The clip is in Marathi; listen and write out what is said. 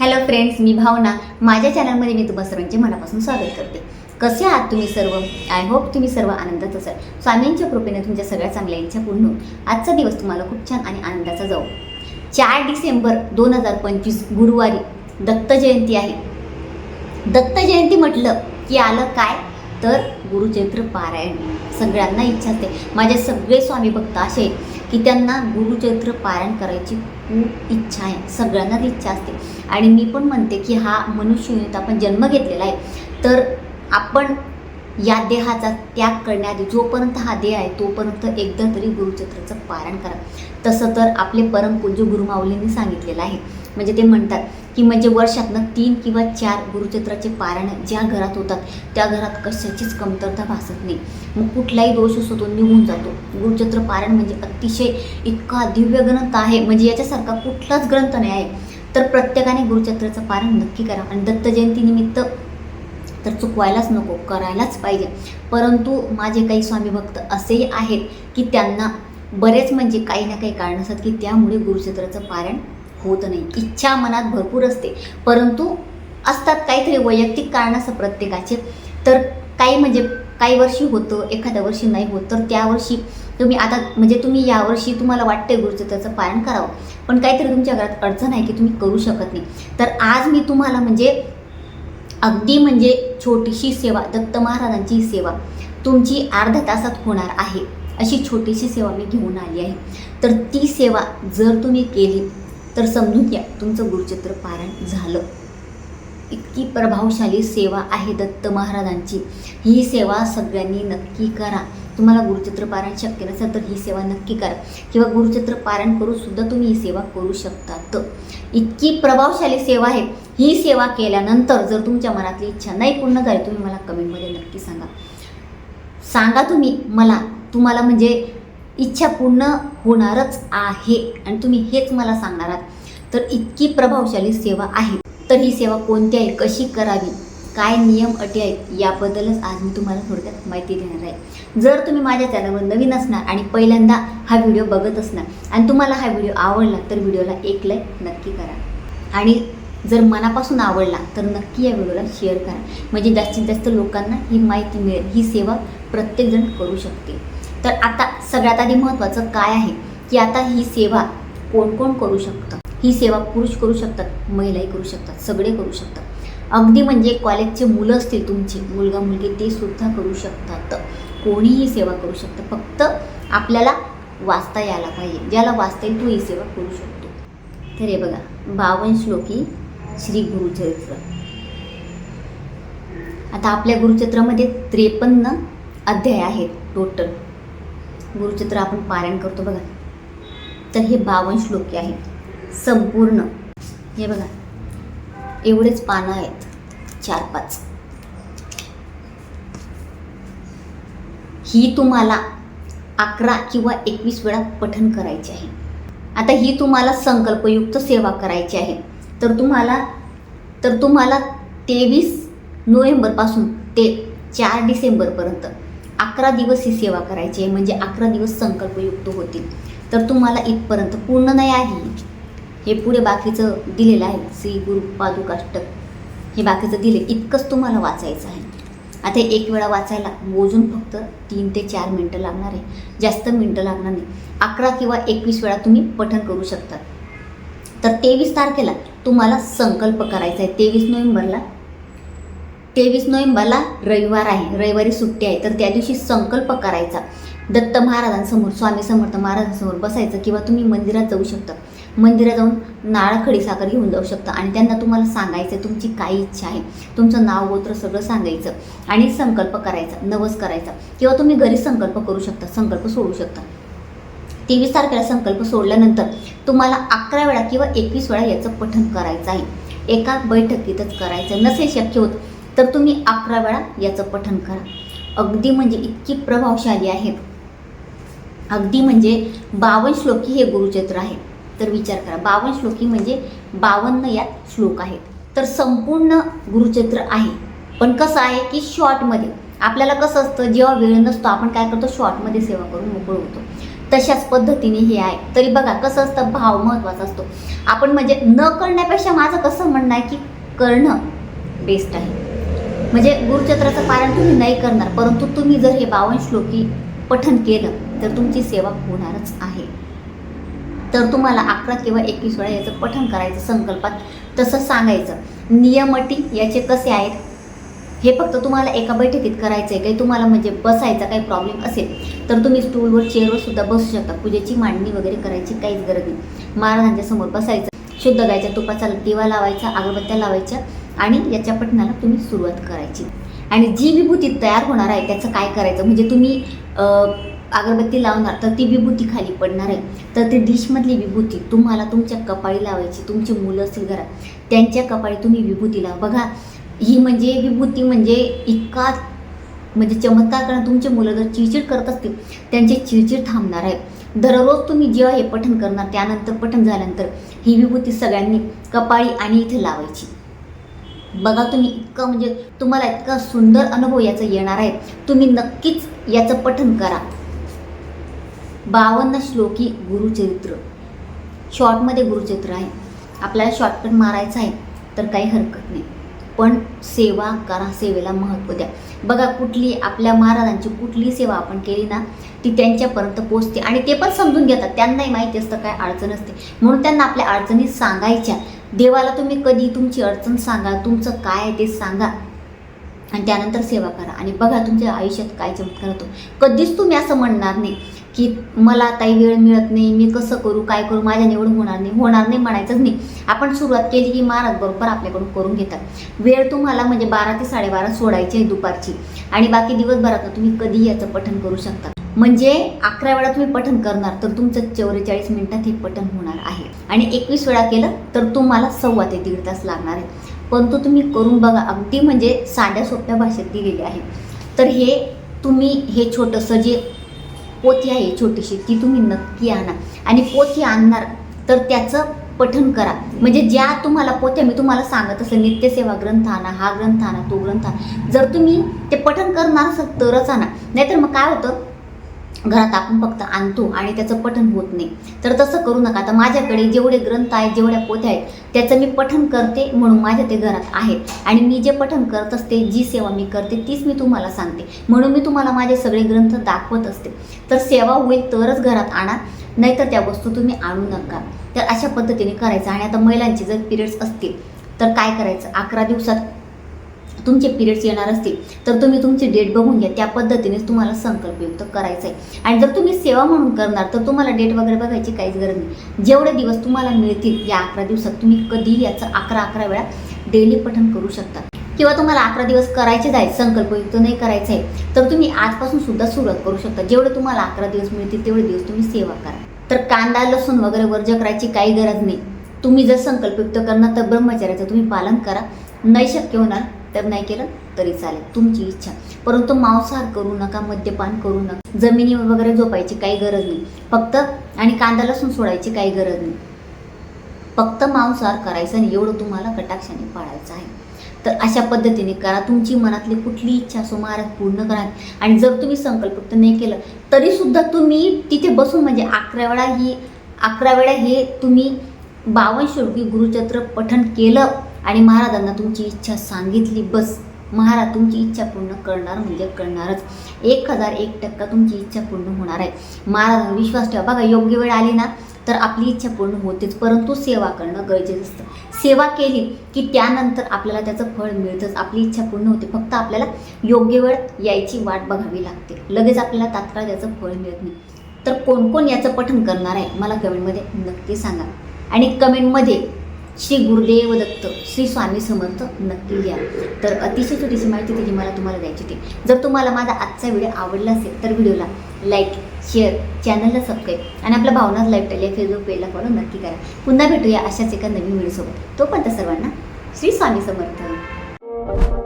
हॅलो फ्रेंड्स मी भावना. माझ्या चॅनलमध्ये मी तुम्हा सर्वांचे मनापासून स्वागत करते. कसे आहात तुम्ही सर्व? आय होप तुम्ही सर्व आनंदात असाल. स्वामींच्या कृपेने तुमच्या सगळ्या चांगल्या इच्छा पूर्ण होऊन आजचा दिवस तुम्हाला खूप छान आणि आनंदाचा जाऊ. चार डिसेंबर दोन हजार पंचवीस गुरुवारी दत्त जयंती आहे. दत्त जयंती म्हटलं की आलं काय? तर गुरुचरित्र पारायण. सगळ्यांना इच्छा असते. माझे सगळे स्वामी भक्त असे की त्यांना गुरुचरित्र पारायण करायची इच्छा आहे. सगळ्यांनाच इच्छा असते. आणि मी पण म्हणते की हा मनुष्य आपण जन्म घेतलेला आहे. तर आपण या देहाचा त्याग करण्याआधी जोपर्यंत हा देह आहे तोपर्यंत एकदा तरी गुरुचक्राचं पारायण करा. तसं तर आपले परमपूज्य गुरुमाऊलींनी सांगितलेलं आहे. म्हणजे ते म्हणतात की म्हणजे वर्षातनं तीन किंवा चार गुरुचरित्राचे पारायण ज्या घरात होतात त्या घरात कशाचीच कमतरता भासत नाही. मग कुठलाही दोष असतो तो निघून जातो. गुरुचरित्र पारायण म्हणजे अतिशय इतका दिव्य ग्रंथ आहे म्हणजे याच्यासारखा कुठलाच ग्रंथ नाही आहे. तर प्रत्येकाने गुरुचरित्राचं पारायण नक्की करा आणि दत्त जयंतीनिमित्त तर चुकवायलाच नको करायलाच पाहिजे. परंतु माझे काही स्वामी भक्त असेही आहेत की त्यांना बरेच म्हणजे काही ना काही कारण असतात की त्यामुळे गुरुचित्राचं पारायण होत नाही. इच्छा मनात भरपूर असते. परंतु असतात काहीतरी वैयक्तिक कारण असं प्रत्येकाचे. तर काही म्हणजे काही वर्षी होतं एखाद्या वर्षी नाही होत. तर त्यावर्षी तुम्ही आता म्हणजे तुम्ही यावर्षी तुम्हाला वाटते गुरुजतेचं पालन करावं. पण काहीतरी तुमच्या घरात अडचण आहे की तुम्ही करू शकत नाही. तर आज मी तुम्हाला म्हणजे अगदी म्हणजे छोटीशी सेवा दत्त महाराजांची सेवा तुमची अर्ध्या तासात होणार आहे. अशी छोटीशी सेवा मी घेऊन आली आहे. तर ती सेवा जर तुम्ही केली तर समजून घ्या तुमचं गुरुचित्र पारायण झालं. इतकी प्रभावशाली सेवा आहे दत्त महाराजांची. ही सेवा सगळ्यांनी नक्की करा. तुम्हाला गुरुचित्र पारायण शक्य नसेल तर ही सेवा नक्की करा. किंवा गुरुचित्र पारायण करून सुद्धा तुम्ही ही सेवा करू शकता तर इतकी प्रभावशाली सेवा आहे. ही सेवा केल्यानंतर जर तुमच्या मनातली इच्छा नाही पूर्ण झाली तुम्ही मला कमेंटमध्ये नक्की सांगा. सांगा तुम्ही मला. तुम्हाला म्हणजे इच्छा पूर्ण होणारच आहे. आणि तुम्ही हेच मला सांगणार आहात. तर इतकी प्रभावशाली सेवा आहे. तर ही सेवा कोणती आहे? कशी करावी? काय नियम अटी आहेत? याबद्दलच आज मी तुम्हाला थोडक्यात माहिती देणार आहे. जर तुम्ही माझ्या चॅनलवर नवीन असणार आणि पहिल्यांदा हा व्हिडिओ बघत असणार आणि तुम्हाला हा व्हिडिओ आवडला तर व्हिडिओला एक लाईक नक्की करा. आणि जर मनापासून आवडला तर नक्की या व्हिडिओला शेअर करा. म्हणजे जास्तीत जास्त लोकांना ही माहिती मिळेल. ही सेवा प्रत्येकजण करू शकते. तर आता सगळ्यात आधी महत्त्वाचं काय आहे? की आता ही सेवा कोण कोण करू शकतं? ही सेवा पुरुष करू शकतात महिलाही करू शकतात सगळे करू शकतात. अगदी म्हणजे कॉलेजचे मुलं असतील तुमची मुलगा मुलगी ते सुद्धा करू शकतात. कोणीही सेवा करू शकतं. फक्त आपल्याला वाचता यायला पाहिजे. ज्याला वाचता येईल तो ही सेवा करू शकतो. तर हे बघा बावन श्लोकी श्री गुरुचरित्र. आता आपल्या गुरुचरित्रामध्ये त्रेपन्न अध्याय आहेत टोटल गुरुचित्र आपण पारायण करतो बघा. तर हे बावन श्लोके आहेत संपूर्ण. हे बघा. एवढेच पानं आहेत. चार पाच. ही तुम्हाला अकरा किंवा एकवीस वेळा पठन करायचे आहे. आता ही तुम्हाला संकल्पयुक्त सेवा करायची आहे. तर तुम्हाला तर तुम्हाला तेवीस नोव्हेंबरपासून ते चार डिसेंबरपर्यंत अकरा दिवस ही सेवा करायची आहे म्हणजे अकरा दिवस संकल्पयुक्त होतील. तर तुम्हाला इथपर्यंत पूर्ण नाही आहे. हे पुढे बाकीचं दिलेलं आहे श्री गुरु पादुकाष्टक हे बाकीचं दिले इतकंच तुम्हाला वाचायचं आहे. आता एक वेळा वाचायला मोजून फक्त तीन ते चार मिनटं लागणार आहे. जास्त मिनटं लागणार नाही. अकरा किंवा एकवीस वेळा तुम्ही पठण करू शकता. तर तेवीस तारखेला तुम्हाला संकल्प करायचा आहे. तेवीस नोव्हेंबरला तेवीस नोव्हेंबरला रविवार आहे. रविवारी सुट्टी आहे. तर त्या दिवशी संकल्प करायचा. दत्त महाराजांसमोर स्वामी समर्थ महाराजांसमोर बसायचं किंवा तुम्ही मंदिरात जाऊ शकता. मंदिरात जाऊन नाळ खडी साखर घेऊन जाऊ शकता आणि त्यांना तुम्हाला सांगायचं तुमची काय इच्छा आहे. तुमचं नाव गोत्र सगळं सांगायचं आणि संकल्प करायचा नवस करायचा किंवा तुम्ही घरी संकल्प करू शकता संकल्प सोडू शकता. तेवीस तारखेला संकल्प सोडल्यानंतर तुम्हाला अकरा वेळा किंवा एकवीस वेळा याचं पठण करायचं आहे. एका बैठकीतच करायचं. नसेल शक्य होत तर तुम्ही अकरा वेळा याचं पठण करा. अगदी म्हणजे इतकी प्रभावशाली आहेत अगदी म्हणजे बावन श्लोकी हे गुरुचरित्र आहे. तर विचार करा बावन श्लोकी म्हणजे बावन्न यात श्लोक आहेत. तर संपूर्ण गुरुचरित्र आहे. पण कसं आहे की शॉर्टमध्ये आपल्याला कसं असतं जेव्हा वेळ नसतो आपण काय करतो शॉर्टमध्ये सेवा करून मोकळ होतो. तशाच पद्धतीने हे आहे. तरी बघा कसं असतं भाव महत्त्वाचा असतो. आपण म्हणजे न करण्यापेक्षा माझं कसं म्हणणं आहे की करणं बेस्ट आहे. म्हणजे गुरुचत्राचं पारण तुम्ही नाही करणार परंतु तुम्ही जर हे बावन श्लोकी पठन केलं तर तुमची सेवा होणारच आहे. तर तुम्हाला अकरा किंवा एकवीस वेळा याचं पठन करायचं संकल्पात तसं सांगायचं. नियमटी याचे कसे आहेत? हे फक्त तुम्हाला एका बैठकीत करायचं आहे काही तुम्हाला म्हणजे बसायचा काही प्रॉब्लेम असेल तर तुम्ही स्टूलवर चेअरवर सुद्धा बसू शकता. पूजेची मांडणी वगैरे करायची काहीच गरज नाही. महाराजांच्या समोर बसायचं. शुद्ध गायच्या तुपाचा दिवा लावायचा अगरबत्त्या लावायच्या आणि याच्या पठणाला तुम्ही सुरुवात करायची. आणि जी विभूती तयार होणार आहे त्याचं काय करायचं? म्हणजे तुम्ही अगरबत्ती लावणार तर ती विभूती खाली पडणार आहे. तर ती डिशमधली विभूती तुम्हाला तुमच्या कपाळी लावायची तुमची मुलं असतील घरात त्यांच्या कपाळी तुम्ही विभूती लावा. बघा ही म्हणजे विभूती म्हणजे इतका म्हणजे चमत्कार करणं तुमचे मुलं जर चिडचिड करत असतील त्यांचे चिडचिड थांबणार आहे. दररोज तुम्ही जेव्हा हे पठण करणार त्यानंतर पठण झाल्यानंतर ही विभूती सगळ्यांनी कपाळी आणि इथे लावायची. बघा तुम्ही इतकं म्हणजे तुम्हाला इतका सुंदर अनुभव याचा येणार आहे. तुम्ही नक्कीच याचं पठन करा. बावन्न श्लोकी गुरुचरित्र. शॉर्टमध्ये गुरुचरित्र आहे. आपल्याला शॉर्टकट मारायचं आहे तर काही हरकत नाही. पण सेवा करा सेवेला महत्त्व द्या. बघा कुठली आपल्या महाराजांची कुठली सेवा आपण केली ना ती त्यांच्यापर्यंत पोचते आणि ते पण समजून घेतात. त्यांनाही माहिती असतं काय अडचण असते. म्हणून त्यांना आपल्या अडचणी सांगायच्या. देवाला तुम्ही कधी तुमची अडचण सांगा तुमचं काय आहे ते सांगा. आणि त्यानंतर सेवा करा. आणि बघा तुमच्या आयुष्यात काय चमत्कार होतो. कधीच तुम्ही असं म्हणणार नाही की मला काही वेळ मिळत नाही मी कसं करू काय करू माझ्या निवड होणार नाही होणार नाही म्हणायचंच नाही. आपण सुरुवात केली की महाराज बरोबर आपल्याकडून करून घेतात. वेळ तुम्हाला म्हणजे बारा ते साडेबारा सोडायची आहे दुपारची. आणि बाकी दिवसभरात तुम्ही कधी याचं पठण करू शकता. म्हणजे अकरा वेळा तुम्ही पठन करणार तर तुमचं चौवेचाळीस मिनिटात हे पठन होणार आहे. आणि एकवीस वेळा केलं तर तुम्हाला सव्वा ते दीड तास लागणार आहे परंतु तुम्ही करून बघा अगदी म्हणजे साध्या सोप्या भाषेत दिलेली आहे. तर हे तुम्ही हे छोटंसं जे पोथी आहे छोटीशी ती तुम्ही नक्की आणा. आणि पोथी आणणार तर त्याचं पठन करा. म्हणजे ज्या तुम्हाला पोथ्या मी तुम्हाला सांगत असेल नित्यसेवा ग्रंथ आणा हा ग्रंथ आणा तो ग्रंथ आणा. जर तुम्ही ते पठन करणार असाल तरच आणा. नाहीतर मग काय होतं? घरात आपण फक्त आणतो आणि त्याचं पठण होत नाही. तर तसं करू नका. आता माझ्याकडे जेवढे ग्रंथ आहेत जेवढ्या पोथ्या आहेत त्याचं मी पठण करते म्हणून माझ्या ते घरात आहेत. आणि मी जे पठण करत असते जी सेवा मी करते तीच मी तुम्हाला सांगते. म्हणून मी तुम्हाला माझे सगळे ग्रंथ दाखवत असते. तर सेवा होईल तरच घरात आणा नाहीतर त्या वस्तू तुम्ही आणू नका. तर अशा पद्धतीने करायचं. आणि आता महिलांचे जर पिरियड्स असतील तर काय करायचं? अकरा दिवसात तुमचे पिरियड्स येणार असतील तर तुम्ही तुमची डेट बघून घ्या. त्या पद्धतीनेच तुम्हाला संकल्पयुक्त करायचं आहे आणि जर तुम्ही सेवा म्हणून करणार तर तुम्हाला डेट वगैरे बघायची काहीच गरज नाही. जेवढे दिवस तुम्हाला मिळतील या अकरा दिवसात तुम्ही कधीही याचं अकरा अकरा वेळा डेली पठण करू शकता. किंवा तुम्हाला अकरा दिवस करायचेच आहेत संकल्पयुक्त नाही करायचं आहे तर तुम्ही आजपासून सुद्धा सुरुवात करू शकता. जेवढे तुम्हाला अकरा दिवस मिळतील तेवढे दिवस तुम्ही सेवा करा. तर कांदा लसूण वगैरे वर्ज करायची काही गरज नाही. तुम्ही जर संकल्पयुक्त करणार तर ब्रह्मचार्याचं तुम्ही पालन करा. नाही शक्य होणार तर नाही केलं तरी चालेल. तुमची इच्छा. परंतु मांसाहार करू नका मद्यपान करू नका. जमिनीवर वगैरे झोपायची काही गरज नाही. फक्त आणि कांदा लसूण सोडायची काही गरज नाही. फक्त मांसाहार करायचा आणि एवढं तुम्हाला कटाक्षाने पाळायचं आहे. तर अशा पद्धतीने करा. तुमची मनातली कुठली इच्छा सुमारास पूर्ण करा. आणि जर तुम्ही संकल्प नाही केलं तरीसुद्धा तुम्ही तिथे बसून म्हणजे अकरा वेळा ही अकरा वेळा हे तुम्ही बावन श्लोकी गुरुचत्र पठण केलं. आणि महाराजांना तुमची इच्छा सांगितली बस. महाराज तुमची इच्छा पूर्ण करणार म्हणजे करणारच. एक हजार एक टक्का तुमची इच्छा पूर्ण होणार आहे. महाराजांना विश्वास ठेवा. बघा योग्य वेळ आली ना तर आपली इच्छा पूर्ण होतेच. परंतु सेवा करणं गरजेचं असतं. सेवा केली की त्यानंतर आपल्याला त्याचं फळ मिळतंच. आपली इच्छा पूर्ण होते. फक्त आपल्याला योग्य वेळ यायची वाट बघावी लागते. लगेच आपल्याला तात्काळ त्याचं फळ मिळत नाही. तर कोण कोण याचं पठण करणार आहे? मला कमेंटमध्ये नक्की सांगा. आणि कमेंटमध्ये श्री गुरुदेव दत्त श्री स्वामी समर्थ नक्की लिहा तर अतिशय छोटीशी माहिती तिची मला तुम्हाला द्यायची होती. जर तुम्हाला माझा आजचा व्हिडिओ आवडला असेल तर व्हिडिओला लाईक शेअर चॅनलला सबस्क्राईब आणि आपल्या भावनाच लाईव्ह या फेसबुक पेजला फॉलो नक्की करा. पुन्हा भेटूया अशाच एका नवीन व्हिडिओसोबत. तोपर्यंत सर्वांना श्री स्वामी समर्थ.